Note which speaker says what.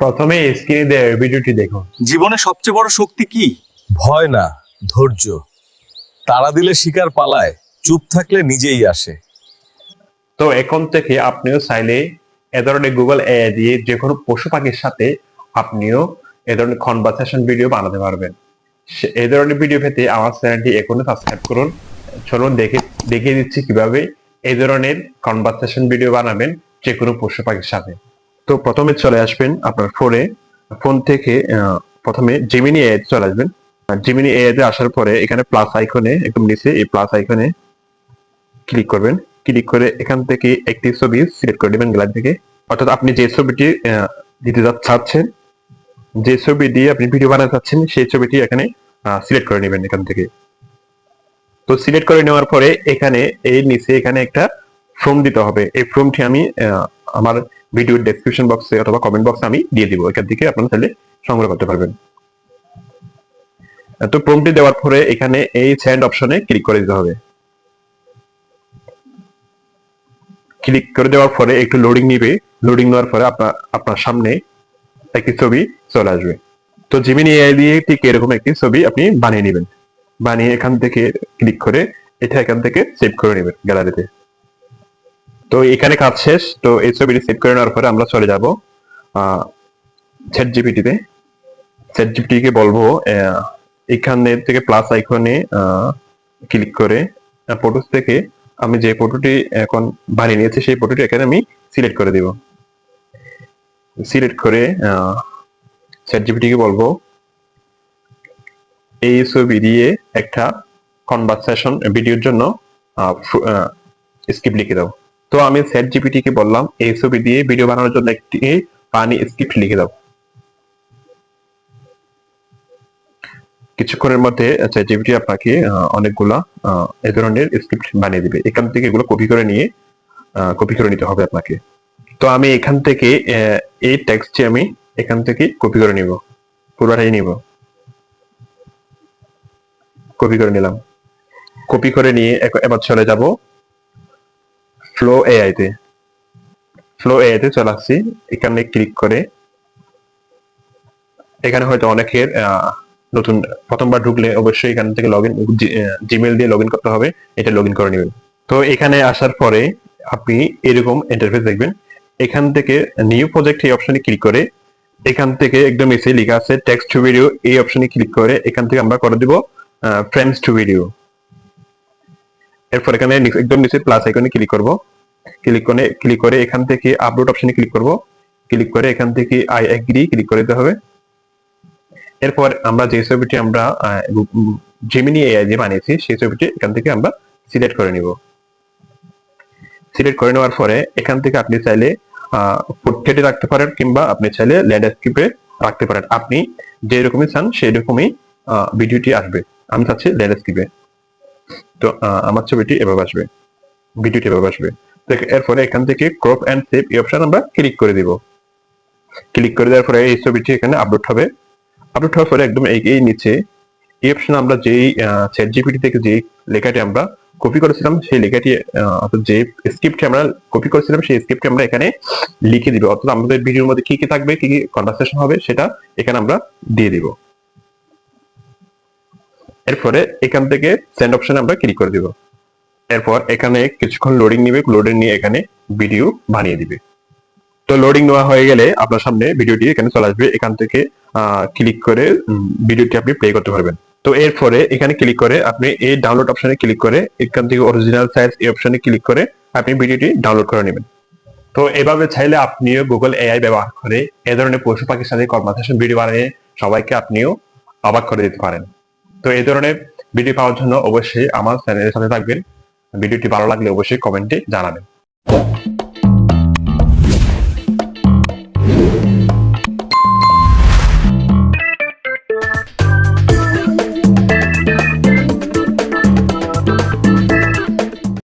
Speaker 1: প্রথমে স্ক্রিনে দেওয়া ভিডিওটি দেখুন।
Speaker 2: জীবনে সবচেয়ে বড় শক্তি কি?
Speaker 3: ভয় না ধৈর্য। তাড়া দিলে শিকার পালায় চুপ থাকলে নিজেই আসে।
Speaker 1: তো এখন থেকে আপনিও চাইলে এ ধরনের গুগল এআই দিয়ে যে কোনো পশু পাখির সাথে আপনিও এ ধরনের কনভারসেশন ভিডিও বানাতে পারবেন। সে- এই ধরনের ভিডিও পেতে আমার চ্যানেলটি এখনই সাবস্ক্রাইব করুন। চলুন দেখে দেখিয়ে দিচ্ছি কীভাবে এই ধরনের কনভারসেশন ভিডিও বানাবেন যে কোনো পশু পাখির সাথে। তো প্রথমে চলে আসবেন আপনার ফোনে ফোন থেকে প্রথমে জিমিনি এআই চলে আসবেন। জিমিনি এ তে আসার পরে এখানে প্লাস আইকনে একদম নিচে এই প্লাস আইকনে ক্লিক করবেন। ক্লিক করে এখান থেকে একটি ছবি সিলেক্ট করে নেবেন গ্যালারি থেকে। অর্থাৎ আপনি যে ছবিটি দিতে চাচ্ছেন, যে ছবি দিয়ে আপনি ভিডিও বানাতে চাচ্ছেন, সেই ছবিটি এখানে সিলেক্ট করে নেবেন এখান থেকে। তো সিলেক্ট করে নেওয়ার পরে এখানে, এই নিচে এখানে একটা ফর্ম দিতে হবে। এই ফর্মটি আমি আমার ভিডিওর ডেসক্রিপশন বক্সে অথবা কমেন্ট বক্সে আমি দিয়ে দিব। এখান থেকে আপনারা চাইলে সংগ্রহ করতে পারবেন। তো ফর্মটি দেওয়ার পরে এখানে এই সেন্ড অপশনে ক্লিক করে দিতে হবে। ক্লিক করে দেওয়ার পরে একটু লোডিং নিবে। লোডিং নেওয়ার পরে আপনার আপনার সামনে একটি ছবি চলে আসবে। তো জিমিনি এআই দিয়ে ঠিক এরকম একটি ছবি আপনি বানিয়ে নেবেন। বানিয়ে এখান থেকে ক্লিক করে এটা এখান থেকে সেভ করে নেবেন গ্যালারিতে তো এখানে কাজ শেষ। তো এই ছবিটি সেভ করে নেওয়ার পরে আমরা চলে যাব চ্যাট জিপিটিতে চ্যাট জিপিটিকে বলব এখানে থেকে প্লাস আইকনে ক্লিক করে ফটোস থেকে আমি যে ফটোটি এখন বানিয়ে নিয়েছি, সেই ফটোটি এখানে আমি সিলেক্ট করে দিব। সিলেক্ট করে চ্যাট জিপিটিকে বলব, এই ছবি দিয়ে একটা কনভারসেশন ভিডিওর জন্য স্ক্রিপ্ট লিখে দাও। তো আমি চ্যাট জিপিটিকে বললাম, এই ছবি দিয়ে ভিডিও বানানোর জন্য একটি পানি স্ক্রিপ্ট লিখে দাও। কিছুক্ষণের মধ্যে চ্যাট জিপিটি আপনাকে অনেকগুলা এই ধরনের স্ক্রিপ্ট বানিয়ে দিবে। এখান থেকে এগুলো কপি করে নিয়ে কপি করে নিতে হবে আপনাকে। তো আমি এখান থেকে এই টেক্সটটি আমি এখান থেকে কপি করে নিব। পুরোটাই নিব। কপি করে নিলাম। কপি করে নিয়ে এবার চলে যাব ফ্লো এআই তে। ফ্লো এআই তে চলে আসছি। এখানে ক্লিক করে এখানে হয়তো অনেকের নতুন, প্রথমবার ঢুকলে অবশ্যই এখান থেকে লগ ইন জিমেল দিয়ে লগ ইন করতে হবে। এটা লগ ইন করে নেবেন। তো এখানে আসার পরে আপনি এরকম ইন্টারফেস দেখবেন। এখান থেকে নিউ প্রজেক্ট এই অপশনে ক্লিক করে এখান থেকে একদম এসে লেখা আছে টেক্সট টু ভিডিও এই অপশনে ক্লিক করে এখান থেকে আমরা করে দিব ফ্রেমস টু ভিডিও এরপর এখানে একদম নিচে প্লাস আইকনে ক্লিক করব। ক্লিক করে ক্লিক করে এখান থেকে আপলোড অপশনে ক্লিক করব। ক্লিক করে এখান থেকে আই এগ্রি ক্লিক করে দিতে হবে। এরপর আমরা যে ছবিটি আমরা জেমিনি এআই দিয়ে বানিয়েছি, সেই ছবিটি এখান থেকে আমরা সিলেক্ট করে নিব। সিলেক্ট করে নেওয়ার পরে এখান থেকে আপনি চাইলে পোর্ট্রেটে রাখতে পারেন কিংবা আপনি চাইলে ল্যান্ডস্কেপে রাখতে পারেন। আপনি যে রকমই চান সেই রকমই ভিডিওটি আসবে। আমি চাচ্ছি ল্যান্ডস্কেপে তো আমার ছবিটি এভাবে আসবে। ভিডিওটি এভাবে আসবে। এরপরে এখান থেকে ক্রপ অ্যান্ড সেভ এই অপশন আমরা ক্লিক করে দিব। ক্লিক করে দেওয়ার পরে এই ছবিটি এখানে আপলোড হবে। আপলোড হওয়ার পরে একদম এই নিচে এই অপশন আমরা যেই চ্যাট জিপিটি থেকে যে লেখাটি আমরা কপি করেছিলাম, সেই লেখাটি অর্থাৎ যে স্ক্রিপ্টটি আমরা কপি করেছিলাম, সেই স্ক্রিপ্টটি আমরা এখানে লিখে দিব। অর্থাৎ আমাদের ভিডিওর মধ্যে কি কি থাকবে, কি কি কনভারসেশন হবে, সেটা এখানে আমরা দিয়ে দিব। এরপরে এখান থেকে সেন্ড অপশনে আমরা ক্লিক করে দিব। এরপর এখানে কিছুক্ষণ লোডিং নিবে লোডিং নিয়ে এখানে ভিডিও বানিয়ে দিবে। তো লোডিং নেওয়া হয়ে গেলে আপনার সামনে ভিডিওটি এখানে চলে আসবে। এখান থেকে ক্লিক করে ভিডিওটি আপনি প্লে করতে পারবেন। তো এরপরে এখানে ক্লিক করে আপনি এই ডাউনলোড অপশনে ক্লিক করে, এখান থেকে অরিজিনাল সাইজ এই অপশনে ক্লিক করে আপনি ভিডিওটি ডাউনলোড করে নেবেন। তো এভাবে চাইলে আপনিও গুগল এআই ব্যবহার করে এ ধরনের পশু পাখির সাথে কনভারসেশন ভিডিও বানিয়ে সবাইকে আপনিও অবাক করে দিতে পারেন। তো এই ধরনের ভিডিও পাওয়ার জন্য অবশ্যই আমার চ্যানেলের সাথে থাকবেন। ভিডিওটি ভালো লাগলে অবশ্যই কমেন্টে জানাবেন।